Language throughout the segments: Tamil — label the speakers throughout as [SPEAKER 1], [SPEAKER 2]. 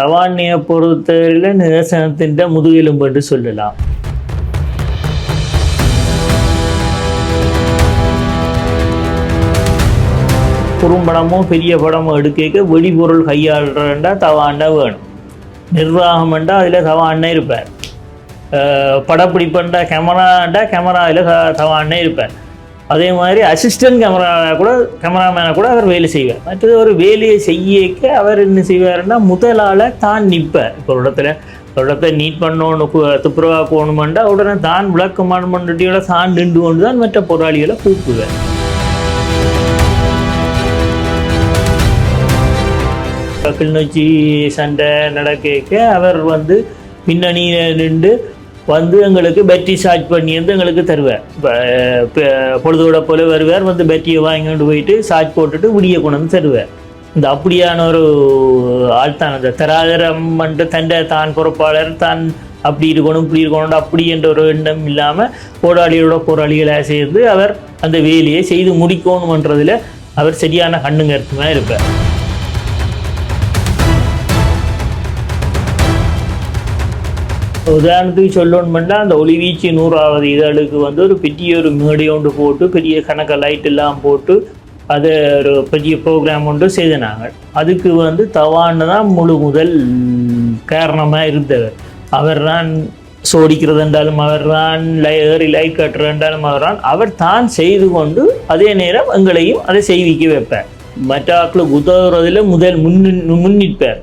[SPEAKER 1] தவாண்ணியை பொறுத்தவரையில் நிதர்சனத்தின் முதுகெலும்பு என்று சொல்லலாம். குறும்படமோ பெரிய படமோ எடுக்க வெடிபொருள் கையாளுறா தவாண்ட வேணும். நிர்வாகம்ண்டா அதில் தவாண்ணே இருப்பார். படப்பிடிப்புண்டா கேமராண்டா கேமராவில் தவாண்ணே இருப்பார். அதே மாதிரி அசிஸ்டன்ட் கேமரா கூட கேமராமேனை கூட அவர் வேலை செய்வார். மற்றது ஒரு வேலையை செய்யக்க அவர் என்ன செய்வாருன்னா முதலால் தான் நிற்பார் இப்போ ஒரு இடத்துல ஒரு இடத்த நீட் பண்ணணும் கு- துப்புரவாக்கணுமெண்டா உடனே தான் விளக்கமான பண்ணிட்டியோட தான் நின்று கொண்டு தான் மற்ற போராளிகளை கூப்பிடுவார். கிளிநொச்சி சண்டை நடக்க அவர் வந்து பின்னணியில் நின்று வந்து எங்களுக்கு பேட்டரி சார்ஜ் பண்ணி வந்து எங்களுக்கு தருவார். இப்போ பொழுதோட போல வருவார் வந்து பேட்டரியை வாங்கிட்டு போயிட்டு சார்ஜ் போட்டுட்டு விடிய கொண்டு வந்து தருவார். இந்த அப்படியான ஒரு ஆள் தான். அந்த தராதரம் வந்து தண்டை தான் பொறுப்பாளர் தான் அப்படி இருக்கணும் இப்படி இருக்கணும் அப்படி என்ற ஒரு எண்ணம் இல்லாமல் போராளிகளோட போராளிகளாக சேர்ந்து அவர் அந்த வேலையை செய்து முடிக்கணுமன்றதில் அவர் சரியான கண்ணுங்கருத்துமாக இருப்பார். உதாரணத்துக்கு சொல்லணும்னா அந்த ஒளிவீச்சு நூறாவது இதழுக்கு வந்து ஒரு பெரிய ஒரு மேடை ஒன்று போட்டு பெரிய கணக்க லைட் எல்லாம் போட்டு அதை ஒரு பெரிய ப்ரோக்ராம் ஒன்று செய்தனாங்க. அதுக்கு வந்து தவான்னு தான் முழு முதல் காரணமாக இருந்தவர் அவர் தான் சோடிக்கிறது என்றாலும் அவர் தான் லை ஏறி லைட் கட்டுறது என்றாலும் அவர் தான். அவர் தான் செய்து கொண்டு அதே நேரம் எங்களையும் அதை செய்விக்க வைப்பார். மற்ற ஆக்களுக்கு உதவுறதுல முதல் முன்னின் முன்னிற்பார்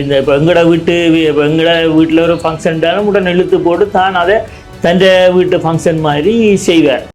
[SPEAKER 1] இந்த இப்போ எங்கட வீட்டு இப்போ எங்கட வீட்டில் ஒரு ஃபங்க்ஷன்டாலும் உடனே இழுத்து போட்டு தான் அதை தன் வீட்டு ஃபங்க்ஷன் மாதிரி செய்வார்.